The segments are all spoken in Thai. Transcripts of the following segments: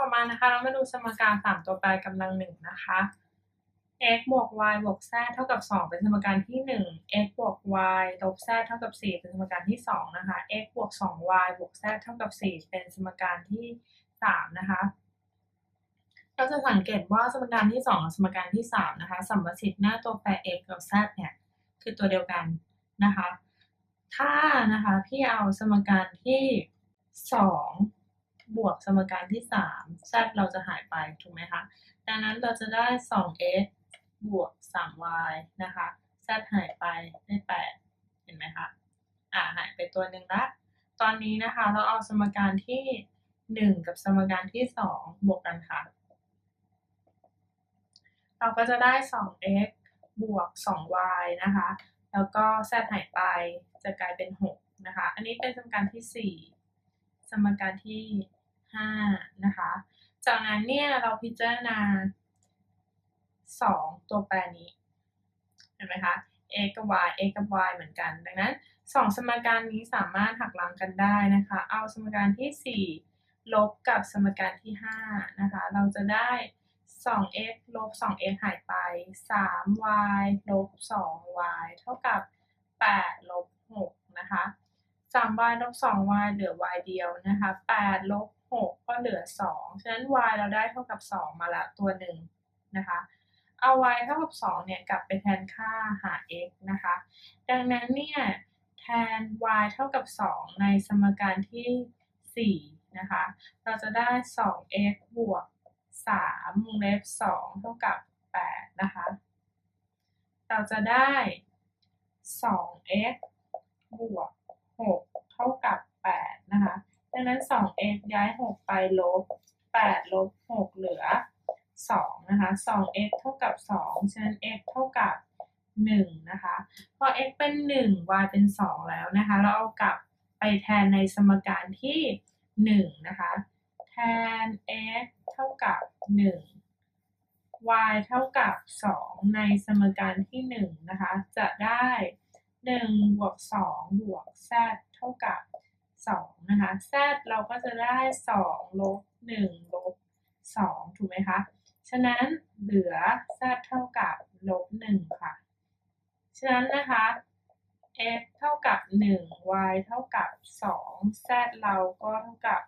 ต่อมานะคะ เรามาดูสมการสามตัวแปรกำลังหนึ่งนะคะ x บวก y บวก z เท่ากับ 2 เป็นสมการที่ 1 x บวก y ลบ z เท่ากับ 4 เป็นสมการที่ 2 นะคะ x บวก 2y บวก z เท่ากับ 4 เป็นสมการที่ 3 นะคะ เราจะสังเกตว่าสมการที่ 2 กับสมการที่ 3 นะคะสัมประสิทธิ์หน้าตัวแปร x กับ z เนี่ยคือตัวเดียวกันนะคะ ถ้านะคะพี่เอาสมการที่ 2 บวกสมการที่ 3 z เราจะหายไป ถูกไหมคะ ดังนั้นเราจะได้ 2x บวก 3y นะคะ z หายไปได้ 8 เห็นไหมคะ อ่าหายไปตัวหนึ่งละ ตอนนี้นะคะเราเอาสมการที่ 1 กับสมการที่ 2 บวกกันค่ะ เราก็จะได้ 2x บวก 2y นะคะ แล้วก็ z หายไปจะกลายเป็น 6 นะคะ อันนี้เป็นสมการที่ 4 สมการที่ 5 นะคะ จากนั้นเนี่ยเราพิจารณา 2 ตัวแปรนี้ เห็นไหมคะ x กับ y x กับ y เหมือนกัน ดังนั้น 2 สมการนี้สามารถหักล้างกันได้นะคะ เอาสมการที่ 4 ลบกับสมการที่ 5 นะคะ เราจะได้ 2x ลบ 2x หายไป 3y ลบ 2y เท่ากับ 8 ลบ 6 นะคะ 3y ลบ 2y เหลือ y เดียวนะคะ 8 ลบ 6ก็เหลือ2ฉะนั้น y เราได้เท่ากับ2มาละตัวหนึ่งนะคะ เอา y เท่ากับ2เนี่ยกลับไปแทนค่าหา x นะคะ ดังนั้นเนี่ยแทน y เท่ากับ2ในสมการที่4นะคะ เราจะได้ 2x บวก3วงเล็บ2เท่ากับ8นะคะ เราจะได้ 2x บวก6เท่ากับ8นะคะ ดังนั้น 2x ย้าย6ไปลบ8ลบ6เหลือ2นะคะ 2x เท่ากับ2ฉะนั้น x เท่ากับ1นะคะพอ x เป็น1 y เป็น2แล้วนะคะ เราเอากลับไปแทนในสมการที่1นะคะ แทน x เท่ากับ1 y เท่ากับ 2 ในสมการที่ 1 นะคะ จะได้ 1 บวก 2 บวก z เท่ากับ นะคะ z เราก็จะได้2ลบ1ลบ2ถูกไหมคะ ฉะนั้นเหลือ z เท่ากับลบ1ค่ะ ฉะนั้นนะคะ x เท่ากับ 1 y เท่ากับ 2 z เราก็เท่ากับ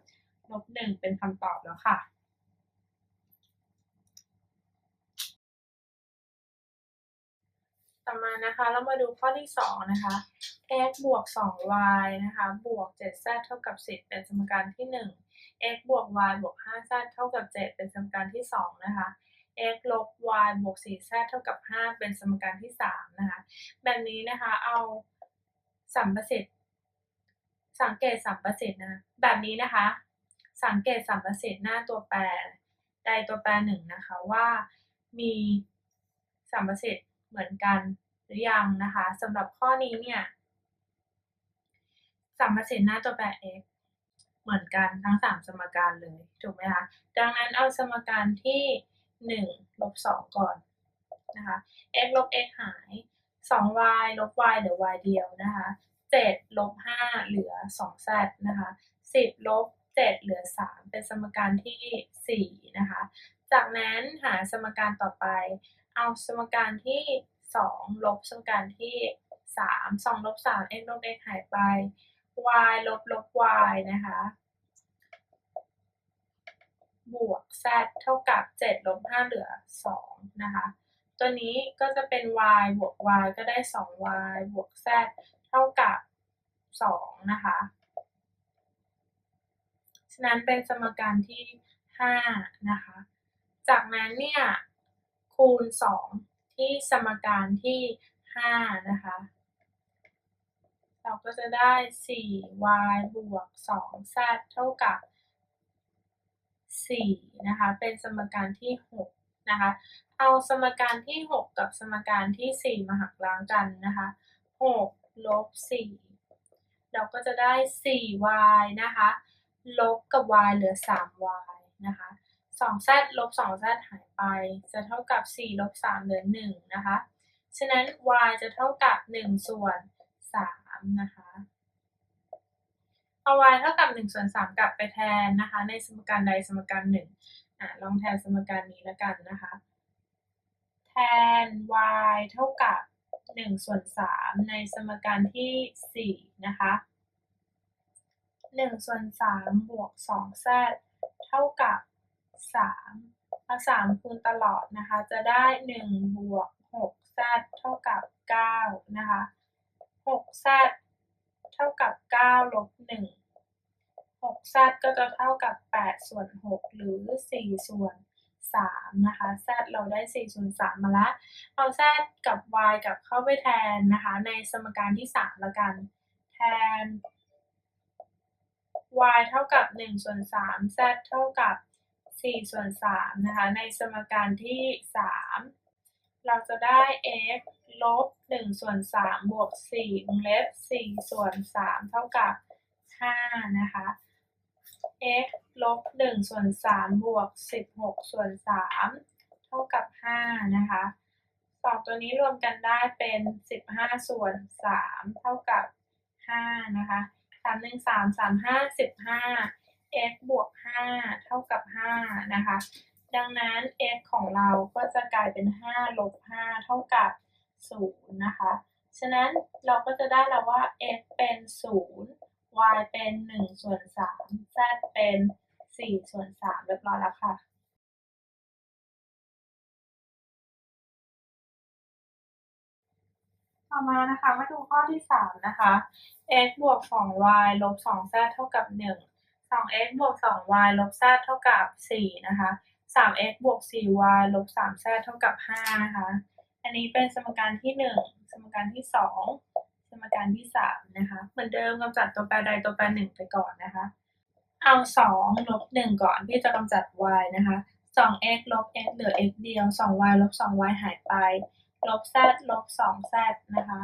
ลบ1เป็นคำตอบแล้วค่ะ ต่อมานะคะเรามาดูข้อที่ 2 นะคะ x บวก 2y นะคะบวก 7z เท่ากับ 10 เป็นสมการที่ 1 x บวก y บวก 5z เท่ากับ 7 เป็นสมการที่ 2 นะคะ x ลบ y บวก 4z เท่ากับ 5 เป็นสมการที่ 3 นะคะ แบบนี้นะคะ เอาสัมประสิทธิ์สังเกตสัมประสิทธิ์นะแบบนี้นะคะ สังเกตสัมประสิทธิ์หน้าตัวแปรใดตัวแปรหนึ่งนะคะว่ามีสัมประสิทธิ์ เหมือนกันหรือยังนะคะสำหรับข้อนี้เนี่ยสัมประสิทธิ์หน้าตัวแปร x เหมือนกันทั้ง 3 สมการเลยถูกไหมคะดังนั้นเอาสมการที่1ลบ2ก่อนนะคะ x ลบ x หาย 2y ลบ y เหลือ y เดียวนะคะ7ลบ5เหลือ 2z นะคะ 10 ลบ 7 เหลือ 3 เป็นสมการที่ 4 นะคะ จากนั้นหาสมการต่อไป เอาสมการที่2ลบสมการที่3 2ลบ3 x ลบ x หายไป y ลบลบ y นะคะ บวก z เท่ากับ7ลบ5เหลือ2นะคะ ตัวนี้ก็จะเป็น y บวก y ก็ได้ 2y บวก z เท่ากับ2นะคะ ฉะนั้นเป็นสมการที่5นะคะ จากนั้นเนี่ย คูณ 2 ที่สมการที่ 5 นะคะ เราก็จะได้ 4y บวก 2z เท่ากับ 4 นะคะ เป็นสมการที่ 6 นะคะ เอาสมการที่ 6 กับสมการที่ 4 มาหักล้างกันนะคะ 6 ลบ 4 เราก็จะได้ 4y นะคะ ลบกับ y เหลือ 3y นะคะ 2z ลบ 2z หาย ไปจะเท่ากับ 4 ลบ 3 เหลือ 1 นะคะ ฉะนั้น y จะเท่ากับ 1 ส่วน 3 นะคะเอา y เท่ากับ 1 ส่วน 3 กลับไปแทนนะคะ ในสมการใดสมการหนึ่งอะลองแทนสมการนี้แล้วกันนะคะ แทน y เท่ากับ 1 ส่วน 3 ในสมการที่ 4 นะคะ 1 ส่วน 3 บวก 2 z เท่ากับ 3 เอา3คูณตลอดนะคะ จะได้1บวก6 z เท่ากับ9นะคะ6 z เท่ากับ9ลบ1 6 z ก็จะเท่ากับ8ส่วน6หรือ4ส่วน3นะคะ z เราได้4ส่วน3มมาละเอา z กับ y กับเข้าไปแทนนะคะ ในสมการที่3ละกัน แทน y เท่ากับ1ส่วน3 z เท่ากับ 4 ส่วน 3 นะคะ ในสมการที่ 3 เราจะได้ x ลบ 1 ส่วน 3 บวก 4 วงเล็บ 4 ส่วน 3 เท่ากับ 5 นะคะ x ลบ 1 ส่วน 3 บวก 16 ส่วน 3 เท่ากับ 5 นะคะสองตัวนี้รวมกันได้เป็น 15 ส่วน 3 เท่ากับ 5 นะคะ 3 1 3 3 5 15 x บวก 5 เท่ากับ 5 นะคะ ดังนั้น x ของเราก็จะกลายเป็น 5 ลบ 5 เท่ากับ 0 นะคะ ฉะนั้นเราก็จะได้แล้วว่า x เป็น 0 y เป็น 1 ส่วน 3 z เป็น 4 ส่วน 3 เรียบร้อยแล้วค่ะต่อมานะคะมาดูข้อที่ 3 นะคะ x บวก 2y ลบ 2z เท่ากับ 1 2x บวก 2y ลบ z เท่ากับ 4 นะคะ 3x บวก 4y ลบ 3z เท่ากับ 5 นะคะ อันนี้เป็นสมการที่ 1 สมการที่ 2 สมการที่ 3 นะคะ เหมือนเดิมกำจัดตัวแปรใดตัวแปรหนึ่งไปก่อนนะคะ เอา 2 ลบ 1 ก่อนที่จะกำจัด y นะคะ 2x ลบ x เหลือ x เดียว 2y ลบ 2y หายไป ลบ z ลบ 2z นะคะ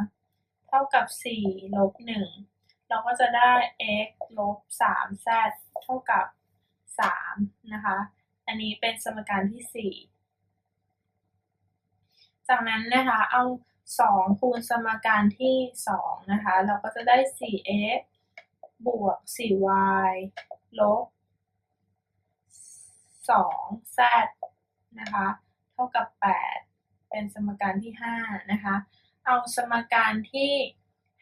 เท่ากับ 4 ลบ 1 เราก็จะได้ x ลบ 3z เท่ากับ 3 นะคะ อันนี้เป็นสมการที่ 4 จากนั้นนะคะเอา 2 คูณสมการที่ 2 นะคะ เราก็จะได้ 4x บวก 4y ลบ 2z นะคะ เท่ากับ 8 เป็นสมการที่ 5 นะคะ เอาสมการที่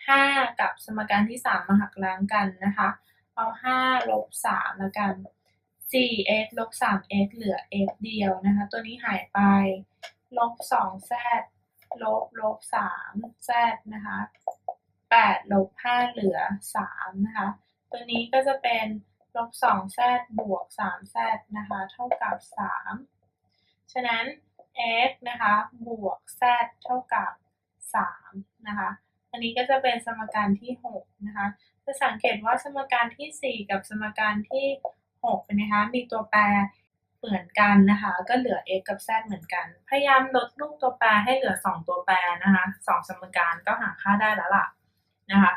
5 กับสมการที่ 3 มาหักล้างกันนะคะ เอา 5 ลบ 3 แล้วกัน 4x ลบ 3x เหลือ x เดียวนะคะ ตัวนี้หายไป ลบ 2z ลบ ลบ 3z นะคะ 8 ลบ 5 เหลือ 3 นะคะ ตัวนี้ก็จะเป็นลบ 2z บวก 3z นะคะ เท่ากับ 3 ฉะนั้น x นะคะ บวก z เท่ากับ 3 นะคะ อันนี้ก็จะเป็นสมการที่ 6 นะคะ จะสังเกตว่าสมการที่ 4 กับสมการที่ 6 นะคะ มีตัวแปรเหมือนกันนะคะ ก็เหลือ x กับ z เหมือนกัน พยายามลดรูปตัวแปรให้เหลือ 2 ตัวแปรนะคะ 2 สมการก็หาค่าได้แล้วล่ะนะคะ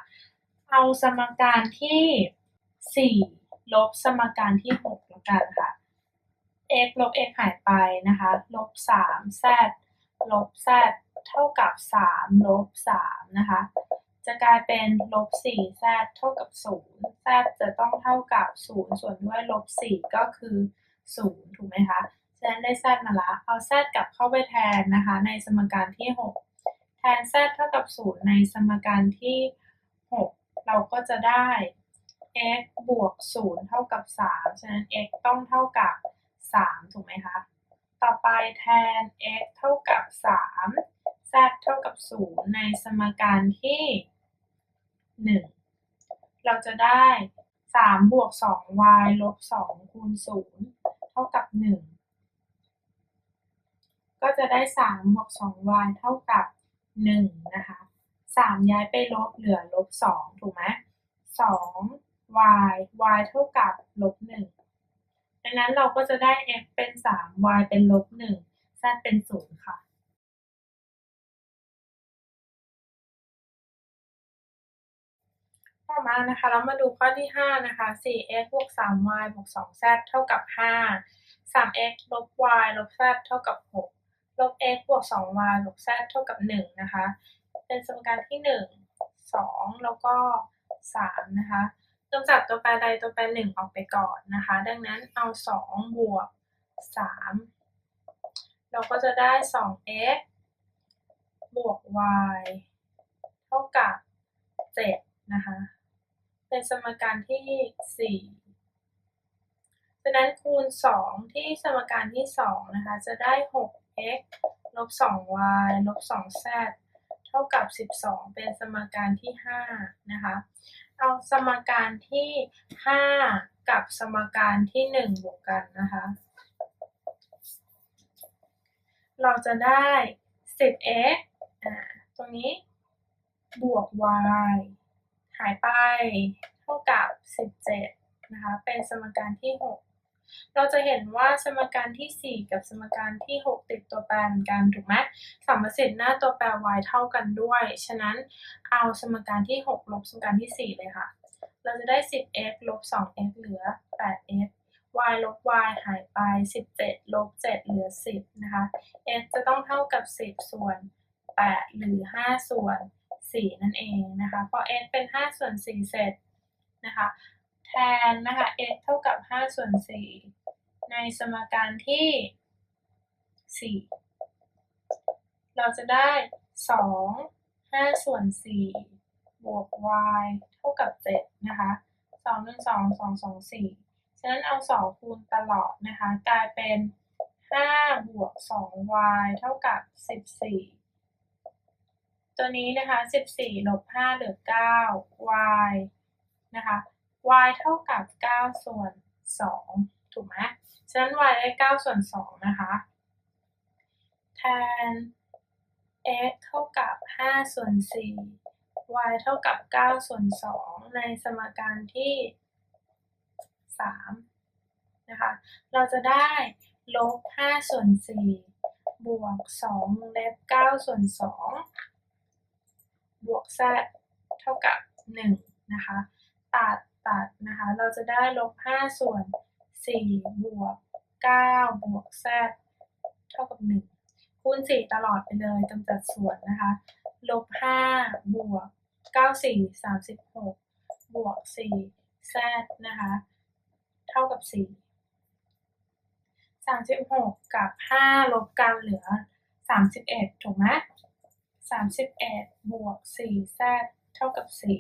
เอาสมการที่ 4 ลบสมการที่ 6 แล้วกันค่ะ x ลบ x หายไปนะคะ ลบ3 z ลบ z เท่ากับ3ลบ3นะคะ จะกลายเป็นลบ4 z เท่ากับ0 z จะต้องเท่ากับ 0 ส่วนด้วยลบ4ก็คือ 0 ถูกไหมคะฉะนั้นได้ z มาละ เอา z กลับเข้าไปแทนนะคะ ในสมการที่ 6 แทน z เท่ากับ 0 ในสมการที่ 6 เราก็จะได้ x บวก 0 เท่ากับ 3 ฉะนั้น x ต้องเท่ากับ 3 ถูกไหมคะ ต่อไปแทน x เท่ากับ 3 z เท่ากับ 0 ในสมการที่ 1 เราจะได้ 3 บวก 2y ลบ 2 คูณ 0 เท่ากับ 1 ก็จะได้ 3 บวก 2y เท่ากับ 1 นะคะ 3 ย้ายไปลบเหลือลบ 2 ถูกไหม 2 y y เท่ากับลบ 1 ดังนั้นเราก็จะได้ x เป็น 3 y เป็นลบ 1 z เป็น 0 ค่ะ ต่อมานะคะ เรามาดูข้อที่ 5 นะคะ 4x บวก 3y บวก 2z เท่ากับ 5 3x ลบ y ลบ z เท่ากับ 6 ลบ x บวก 2y ลบ z เท่ากับ 1 นะคะ เป็นสมการที่ 1 2 แล้วก็ 3 นะคะกำจัดตัวแปรใดตัวแปรหนึ่งออกไปก่อนนะคะ ดังนั้นเอาสองบวกสามเราก็จะได้ 2x บวก y เท่ากับ 7 นะคะ เป็นสมการที่ 4 ฉะนั้นคูณ 2 ที่สมการที่ 2 นะคะ จะได้ 6x ลบ 2y ลบ 2z เท่ากับ 12 เป็นสมการที่ 5 นะคะ เอาสมการที่ 5 กับสมการที่ 1 บวกกันนะคะ เราจะได้ 10x อ่าตรงนี้บวก y หายไปเท่ากับ 17 นะคะ เป็นสมการที่ 6 เราจะเห็นว่าสมการที่ 4 กับสมการที่ 6 ติดตัวแปรเหมือนกันถูกไหมสัมประสิทธิ์หน้าตัวแปร y เท่ากันด้วย ฉะนั้นเอาสมการที่ 6 ลบสมการที่ 4 เลยค่ะ เราจะได้ 10x ลบ 2x เหลือ 8x y ลบ y หายไป 17 ลบ 7 เหลือ 10 นะคะ x จะต้องเท่ากับ 10 ส่วน 8 หรือ 5 ส่วน 4 นั่นเองนะคะพอ x เป็น 5 ส่วน 4 เสร็จนะคะแทนนะคะ x เท่ากับ 5 ส่วน 4 ในสมการที่ 4 เราจะได้ 2 5 ส่วน 4 บวก y เท่ากับ 7 นะคะ2 1 2 2 2 4 ฉะนั้นเอา 2 คูณตลอดนะคะ กลายเป็น 5 บวก 2y เท่ากับ 14 ตัวนี้นะคะ 14ลบ5เหลือ 9 y นะคะ y เท่ากับ 9 ส่วน 2 ถูกไหมฉะนั้น y ได้ 9 ส่วน 2 นะคะ แทน x เท่ากับ 5 ส่วน 4 y เท่ากับ 9 ส่วน 2 ในสมการที่ 3 นะคะ เราจะได้ ลบ 5 ส่วน 4 บวก2วงเล็บ 9 ส่วน 2 บวก z เท่ากับ 1 นะคะ ตัดตัดนะคะ เราจะได้ลบ 5 ส่วน 4 บวก 9 บวก z เท่ากับ 1 คูณ 4 ตลอดไปเลยกำจัดส่วนนะคะ ลบ 5 บวก 9 4 36 บวก 4 z นะคะ เท่ากับ 4 36 กับ 5 ลบกันเหลือ 31 ถูกไหม สามสิบเอ็ดบวกสี่แซดเท่ากับสี่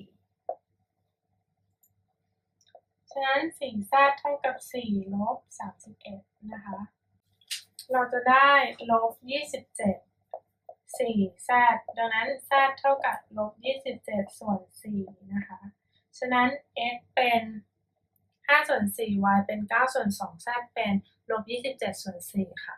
ฉะนั้นสี่แซดเท่ากับสี่ลบสามสิบเอ็ดนะคะ เราจะได้ลบยี่สิบเจ็ดสี่แซดดังนั้นแซดเท่ากับลบยี่สิบเจ็ดส่วนสี่นะคะ ฉะนั้น x เป็น5ส่วน4 y เป็น 9 ส่วน2ดเป็นลบ27 ส่วน 4 ค่ะ